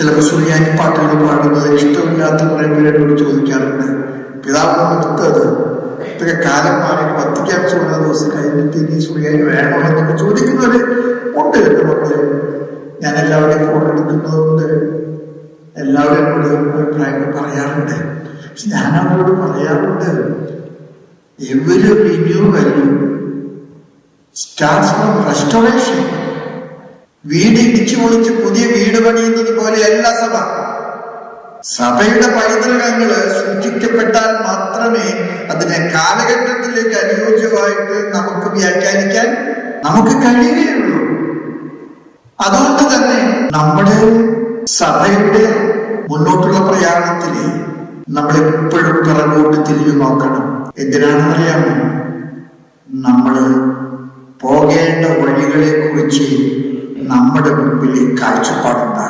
ചിലപ്പോൾ സുറിയാനി പാട്ടുകൾ പാടുന്നത് ഇഷ്ടമില്ലാത്ത കുറെ പേരോട് ചോദിക്കാറുണ്ട്. പിതാവ് എടുത്തത് ഇതൊക്കെ കാലം മാറി പത്തിക്കാൻ സുഖ ദിവസം കഴിഞ്ഞിട്ട് ഇനി സുറിയാനി വേണോ എന്നൊക്കെ ചോദിക്കുന്നവര് ഉണ്ട് എന്റെ മക്കളെ ഞാൻ എല്ലാവരുടെയും ഫോൺ എടുക്കുന്നതുകൊണ്ട് എല്ലാവരും കൂടെ അഭിപ്രായങ്ങൾ പറയാറുണ്ട്. പക്ഷെ ഞാൻ അവരോട് പറയാറുണ്ട് every renewal starts from restoration വീട് ഇടിച്ചു പൊളിച്ച് പുതിയ വീട് പണിയുന്നത് പോലെയല്ല സഭ. സഭയുടെ പൈതൃകങ്ങൾ സൂക്ഷിക്കപ്പെട്ടാൽ മാത്രമേ അതിനെ കാലഘട്ടത്തിലേക്ക് അനുയോജ്യമായിട്ട് നമുക്ക് വ്യാഖ്യാനിക്കാൻ നമുക്ക് കഴിയുകയുള്ളൂ. അതുകൊണ്ട് തന്നെ നമ്മുടെ സഭയുടെ മുന്നോട്ടുള്ള പ്രയാണത്തിൽ നമ്മൾ എപ്പോഴും പിറകോട്ട് തിരിഞ്ഞു നോക്കണം. എന്തിനാണെന്നറിയാമോ? നമ്മൾ പോകേണ്ട വഴികളെ കുറിച്ച് നമ്മുടെ മുമ്പിൽ കാഴ്ചപ്പാടുണ്ടാകാൻ